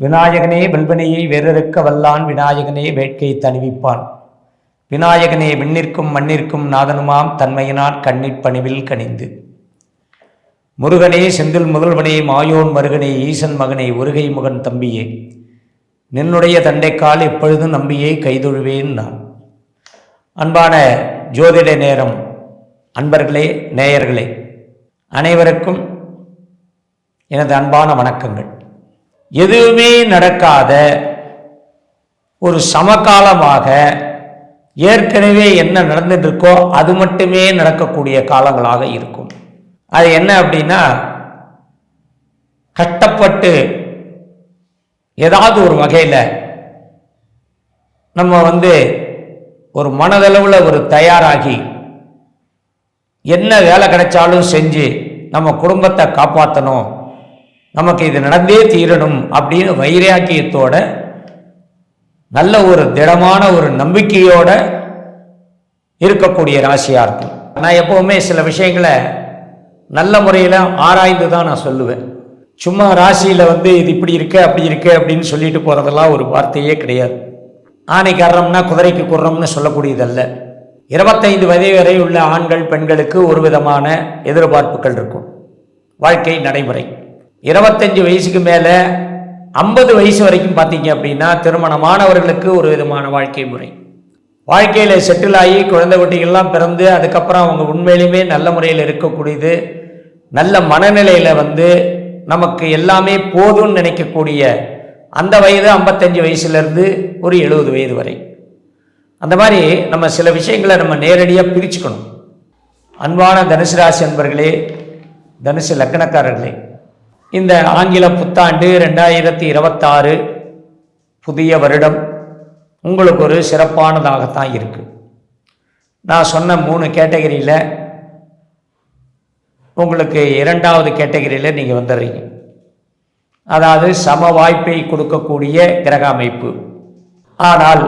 விநாயகனே வெல்வனையை வேறறுக்க வல்லான் விநாயகனே வேட்கை தணிவிப்பான். விநாயகனே விண்ணிற்கும் மண்ணிற்கும் நாதனுமாம் தன்மையினான் கண்ணிற் பணிவில் கனிந்து. முருகனே செந்தில் முதல்வனே மாயோன் மருகனே ஈசன் மகனே ஒருகை முகன் தம்பியே. நின்னுடைய தண்டைக்கால் எப்பொழுதும் நம்பியே கைதொழுவேன் நான். அன்பான ஜோதிட நேரம் அன்பர்களே நேயர்களே அனைவருக்கும் எனது அன்பான வணக்கங்கள். எதுவுமே நடக்காத ஒரு சமகாலமாக ஏற்கனவே என்ன நடந்துட்டு இருக்கோ அது மட்டுமே நடக்கக்கூடிய காலங்களாக இருக்கும். அது என்ன அப்படின்னா கஷ்டப்பட்டு ஏதாவது ஒரு வகையில் நம்ம வந்து ஒரு மனதளவில் ஒரு தயாராகி என்ன வேலை கிடைச்சாலும் செஞ்சு நம்ம குடும்பத்தை காப்பாற்றணும் நமக்கு இது நடந்தே தீரணும் அப்படின்னு வைராக்கியத்தோட நல்ல ஒரு திடமான ஒரு நம்பிக்கையோட இருக்கக்கூடிய ராசியாக இருக்கும் நான் எப்போவுமே சில விஷயங்களை நல்ல முறையில் ஆராய்ந்து தான் நான் சொல்லுவேன். சும்மா ராசியில் வந்து இது இப்படி இருக்கு அப்படி இருக்கு அப்படின்னு சொல்லிட்டு போகிறதெல்லாம் ஒரு வார்த்தையே கிடையாது. ஆணைக்கு அறம்னா குதிரைக்கு குர்றம்னு சொல்லக்கூடியதல்ல. இருபத்தைந்து வயது வரை உள்ள ஆண்கள் பெண்களுக்கு ஒரு விதமான எதிர்பார்ப்புகள் இருக்கும். வாழ்க்கை நடைமுறை. இருபத்தஞ்சு வயசுக்கு மேலே ஐம்பது வயசு வரைக்கும் பார்த்தீங்க அப்படின்னா திருமணமானவர்களுக்கு ஒரு விதமான வாழ்க்கை முறை. வாழ்க்கையில் செட்டில் ஆகி குழந்தை குட்டிகள்லாம் பிறந்து அதுக்கப்புறம் அவங்க உண்மையிலுமே நல்ல முறையில் இருக்கக்கூடியது. நல்ல மனநிலையில் வந்து நமக்கு எல்லாமே போதும்னு நினைக்கக்கூடிய அந்த வயது ஐம்பத்தஞ்சு வயசுலேருந்து ஒரு எழுபது வயது வரை. அந்த மாதிரி நம்ம சில விஷயங்களை நம்ம நேரடியாக பிரிச்சுக்கணும். அன்பான தனுசு ராசி அன்பர்களே தனுசு லக்கணக்காரர்களே இந்த ஆங்கில புத்தாண்டு ரெண்டாயிரத்தி இருபத்தாறு புதிய வருடம் உங்களுக்கு ஒரு சிறப்பானதாகத்தான் இருக்குது நான் சொன்ன மூணு கேட்டகரியில் உங்களுக்கு இரண்டாவது கேட்டகரியில் நீங்கள் வந்துடுறீங்க. அதாவது சம வாய்ப்பை கொடுக்கக்கூடிய கிரக அமைப்பு. ஆனால்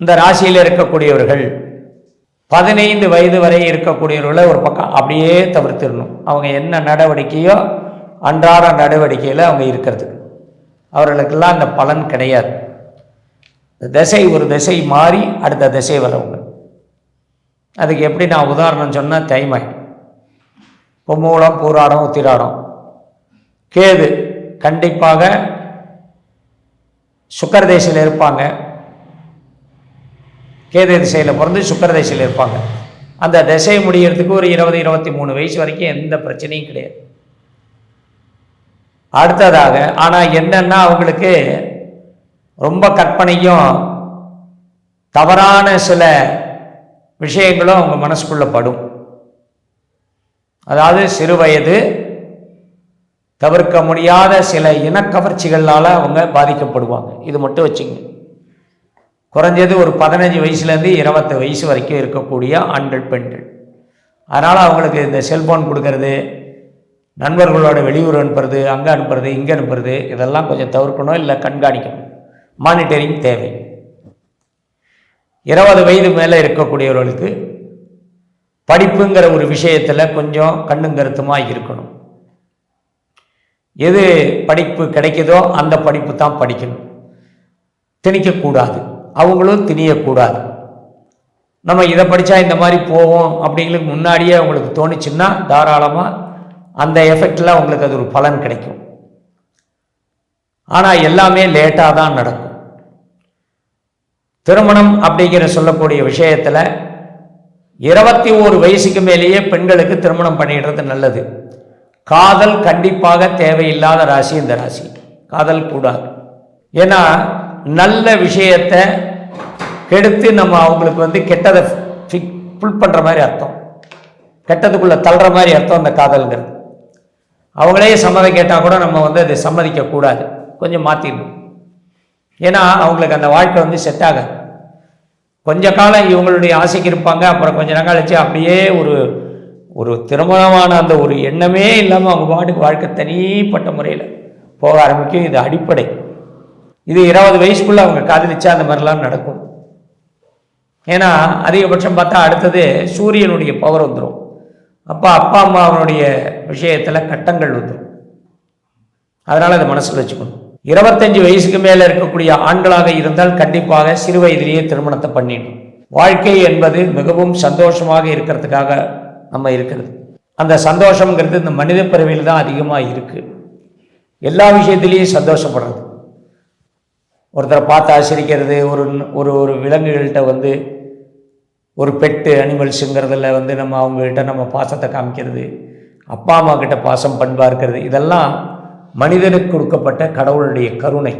இந்த ராசியில் இருக்கக்கூடியவர்கள் பதினைந்து வயது வரை இருக்கக்கூடியவர்களை ஒரு பக்கம் அப்படியே தவிர்த்திடணும். அவங்க என்ன நடவடிக்கையோ அன்றாட நடவடிக்கையில் அவங்க இருக்கிறது அவர்களுக்கெல்லாம் அந்த பலன் கிடையாது. திசை ஒரு திசை மாறி அடுத்த திசை வரவங்க. அதுக்கு எப்படி நான் உதாரணம் சொன்னால் தைமை பொம்மூலம் பூராடம் உத்திராடம். கேது கண்டிப்பாக சுக்கரதேசியில் இருப்பாங்க. கேது திசையில் பிறந்து சுக்கர திசையில் இருப்பாங்க. அந்த திசை முடிகிறதுக்கு ஒரு இருபது இருபத்தி மூணு வயசு வரைக்கும் எந்த பிரச்சனையும் கிடையாது. அடுத்ததாக ஆனால் என்னென்னா அவங்களுக்கு ரொம்ப கற்பனையும் தவறான சில விஷயங்களும் அவங்க மனசுக்குள்ளே படும். அதாவது சிறு வயது தவிர்க்க முடியாத சில இனக்கவர்ச்சிகளால் அவங்க பாதிக்கப்படுவாங்க. இது மட்டும் வச்சுங்க குறைஞ்சது ஒரு பதினஞ்சு வயசுலேருந்து இருபத்து வயசு வரைக்கும் இருக்கக்கூடிய ஆண்கள் பெண்கள். அதனால் அவங்களுக்கு இந்த செல்ஃபோன் கொடுக்கறது நண்பர்களோட வெளியூர் அனுப்புறது அங்கே அனுப்புறது இங்கே அனுப்புறது இதெல்லாம் கொஞ்சம் தவிர்க்கணும் இல்லை கண்காணிக்கணும். மானிட்டரிங் தேவை. இருபது வயது மேலே இருக்கக்கூடியவர்களுக்கு படிப்புங்கிற ஒரு விஷயத்தில் கொஞ்சம் கண்ணும் கருத்துமாக இருக்கணும். எது படிப்பு கிடைக்குதோ அந்த படிப்பு தான் படிக்கணும். திணிக்கக்கூடாது. அவங்களும் திணியக்கூடாது. நம்ம இதை படித்தா இந்த மாதிரி போவோம் அப்படிங்களுக்கு முன்னாடியே அவங்களுக்கு தோணுச்சுன்னா தாராளமாக அந்த எஃபெக்டில் அவங்களுக்கு அது ஒரு பலன் கிடைக்கும். ஆனால் எல்லாமே லேட்டாக தான் நடக்கும். திருமணம் அப்படிங்கிற சொல்லக்கூடிய விஷயத்தில் இருபத்தி ஓரு வயசுக்கு மேலேயே பெண்களுக்கு திருமணம் பண்ணிடுறது நல்லது. காதல் கண்டிப்பாக தேவையில்லாத ராசி இந்த ராசி. காதல் கூடாது. ஏன்னா நல்ல விஷயத்தை கெடுத்து நம்ம அவங்களுக்கு வந்து கெட்டதை ஃபிக் ஃபுல் பண்ணுற மாதிரி அர்த்தம். கெட்டதுக்குள்ளே தள்ளுற மாதிரி அர்த்தம் அந்த காதல்ங்கிறது. அவங்களே சம்மதம் கேட்டால் கூட நம்ம வந்து அதை சம்மதிக்கக்கூடாது கொஞ்சம் மாற்றிடணும் ஏன்னா அவங்களுக்கு அந்த வாழ்க்கை வந்து செட் ஆகாது. கொஞ்ச காலம் இவங்களுடைய ஆசைக்கு இருப்பாங்க அப்புறம் கொஞ்ச நாள் கழிச்சு அப்படியே ஒரு ஒரு திருமணமான அந்த ஒரு எண்ணமே இல்லாமல் அவங்க பாட்டுக்கு வாழ்க்கை தனிப்பட்ட முறையில் போக ஆரம்பிக்கும். இது அடிப்படை. இது இருபது வயசுக்குள்ளே அவங்க காதலிச்சா அந்த மாதிரிலாம் நடக்கும். ஏன்னா அதிகபட்சம் பார்த்தா அடுத்தது சூரியனுடைய பவர் வந்துடும் அப்போ அப்பா அம்மாவனுடைய விஷயத்தில் கட்டங்கள் வந்துடும் அதனால் அதை மனசில் வச்சுக்கணும். இருபத்தஞ்சு வயசுக்கு மேலே இருக்கக்கூடிய ஆண்களாக இருந்தால் கண்டிப்பாக சிறு வயதிலேயே திருமணத்தை பண்ணிடணும். வாழ்க்கை என்பது மிகவும் சந்தோஷமாக இருக்கிறதுக்காக நம்ம இருக்கிறது. அந்த சந்தோஷங்கிறது இந்த மனித பிறவியில் தான் அதிகமாக இருக்குது எல்லா விஷயத்திலையும் சந்தோஷப்படுறது. ஒருத்தரை பார்த்து ஆசிரிக்கிறது ஒரு ஒரு ஒரு விலங்குகள்கிட்ட வந்து ஒரு பெட்டு அனிமல்ஸுங்கிறதுல வந்து நம்ம அவங்ககிட்ட நம்ம பாசத்தை காமிக்கிறது அப்பா அம்மா கிட்ட பாசம் பண்பாக இருக்கிறது இதெல்லாம் மனிதனுக்கு கொடுக்கப்பட்ட கடவுளுடைய கருணை.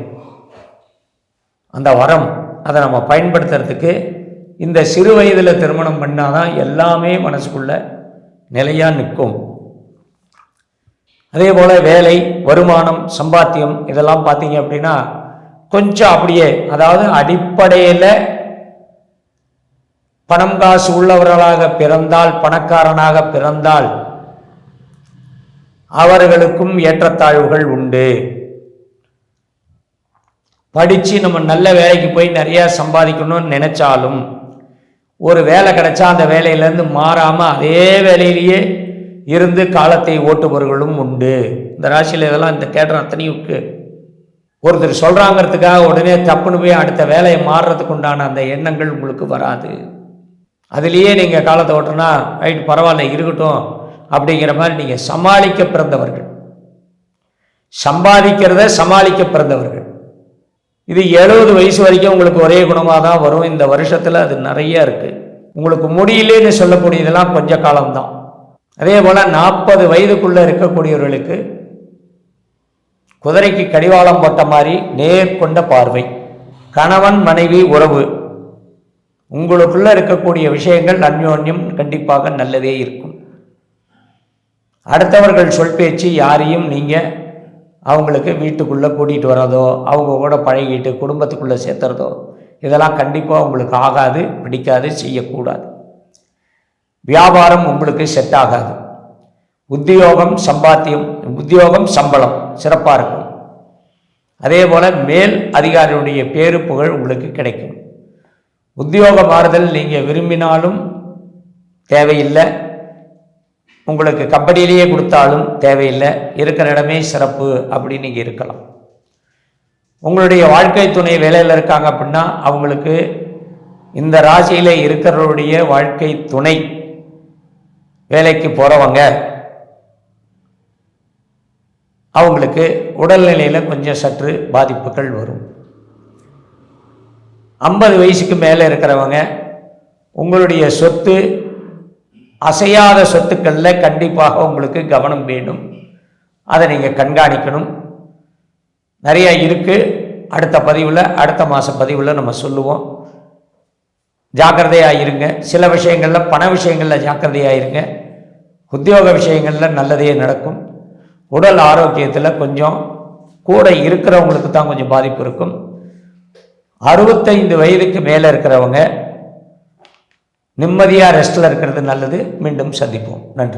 அந்த வரம் அதை நம்ம பயன்படுத்துறதுக்கு இந்த சிறு வயதில் திருமணம் பண்ணாதான் எல்லாமே மனசுக்குள்ள நிலையாக நிற்கும். அதே போல் வேலை வருமானம் சம்பாத்தியம் இதெல்லாம் பார்த்தீங்க அப்படின்னா கொஞ்சம் அப்படியே அதாவது அடிப்படையில் பணம் காசு உள்ளவர்களாக பிறந்தால் பணக்காரனாக பிறந்தால் அவர்களுக்கும் ஏற்றத்தாழ்வுகள் உண்டு. படித்து நம்ம நல்ல வேலைக்கு போய் நிறையா சம்பாதிக்கணும்னு நினச்சாலும் ஒரு வேலை கிடைச்சா அந்த வேலையிலேருந்து மாறாமல் அதே வேலையிலேயே இருந்து காலத்தை ஓட்டுபவர்களும் உண்டு. இந்த ராசியில் இதெல்லாம் இந்த கேட்ட அத்தனையும் ஒருத்தர் சொல்கிறாங்கிறதுக்காக உடனே தப்புன்னு போய் அடுத்த வேலையை மாறுறதுக்கு உண்டான அந்த எண்ணங்கள் உங்களுக்கு வராது. அதுலேயே நீங்கள் காலத்தை ஓட்டுனா ரைட் பரவாயில்ல இருக்கட்டும் அப்படிங்கிற மாதிரி நீங்கள் சமாளிக்க பிறந்தவர்கள். சம்பாதிக்கிறத சமாளிக்க பிறந்தவர்கள். இது எழுபது வயசு வரைக்கும் உங்களுக்கு ஒரே குணமாக தான் வரும். இந்த வருஷத்தில் அது நிறைய இருக்குது உங்களுக்கு முடியலன்னு சொல்லக்கூடியதெல்லாம் கொஞ்ச காலம்தான். அதே போல் நாற்பது வயதுக்குள்ளே இருக்கக்கூடியவர்களுக்கு குதிரைக்கு கடிவாளம் போட்ட மாதிரி நேர்கொண்ட பார்வை. கணவன் மனைவி உறவு. உங்களுக்குள்ள இருக்கக்கூடிய விஷயங்கள் அந்யோன்யம் கண்டிப்பாக நல்லதே இருக்கும். அடுத்தவர்கள் சொல் பேச்சு யாரையும் நீங்கள் அவங்களுக்கு வீட்டுக்குள்ளே கூட்டிகிட்டு வர்றதோ அவங்க கூட பழகிட்டு குடும்பத்துக்குள்ளே சேர்த்துறதோ இதெல்லாம் கண்டிப்பாக உங்களுக்கு ஆகாது பிடிக்காது செய்யக்கூடாது. வியாபாரம் உங்களுக்கு செட் ஆகாது. உத்தியோகம் சம்பாத்தியம் உத்தியோகம் சம்பளம். சிறப்பாக இருக்கும். அதே போல் மேல் அதிகாரியுடைய பேரு புகழ் உங்களுக்கு கிடைக்கும். உத்தியோக மாறுதல் நீங்கள் விரும்பினாலும் தேவையில்லை. உங்களுக்கு கம்பெனியிலேயே கொடுத்தாலும் தேவையில்லை. இருக்கிற இடமே சிறப்பு அப்படின்னு நீங்கள் இருக்கலாம். உங்களுடைய வாழ்க்கை துணை வேலையில் இருக்காங்க அப்படின்னா அவங்களுக்கு இந்த ராசியில் இருக்கிறவருடைய வாழ்க்கை துணை வேலைக்கு போகிறவங்க அவங்களுக்கு உடல்நிலையில் கொஞ்சம் சற்று பாதிப்புகள் வரும். ஐம்பது வயசுக்கு மேலே இருக்கிறவங்க உங்களுடைய சொத்து அசையாத சொத்துக்களில் கண்டிப்பாக உங்களுக்கு கவனம் வேணும் அதை நீங்கள் கண்காணிக்கணும். நிறைய இருக்குது அடுத்த பதிவில் அடுத்த மாத பதிவில் நம்ம சொல்லுவோம். ஜாக்கிரதையாக இருங்க. சில விஷயங்களில் பண விஷயங்களில் ஜாக்கிரதையாக இருங்க. உத்தியோக விஷயங்களில் நல்லதே நடக்கும். உடல் ஆரோக்கியத்தில் கொஞ்சம் கூட இருக்கிறவங்களுக்கு தான் கொஞ்சம் பாதிப்பு இருக்கும். அறுபத்தைந்து வயதுக்கு மேலே இருக்கிறவங்க நிம்மதியாக ரெஸ்ட்டில் இருக்கிறது நல்லது. மீண்டும் சந்திப்போம். நன்றி.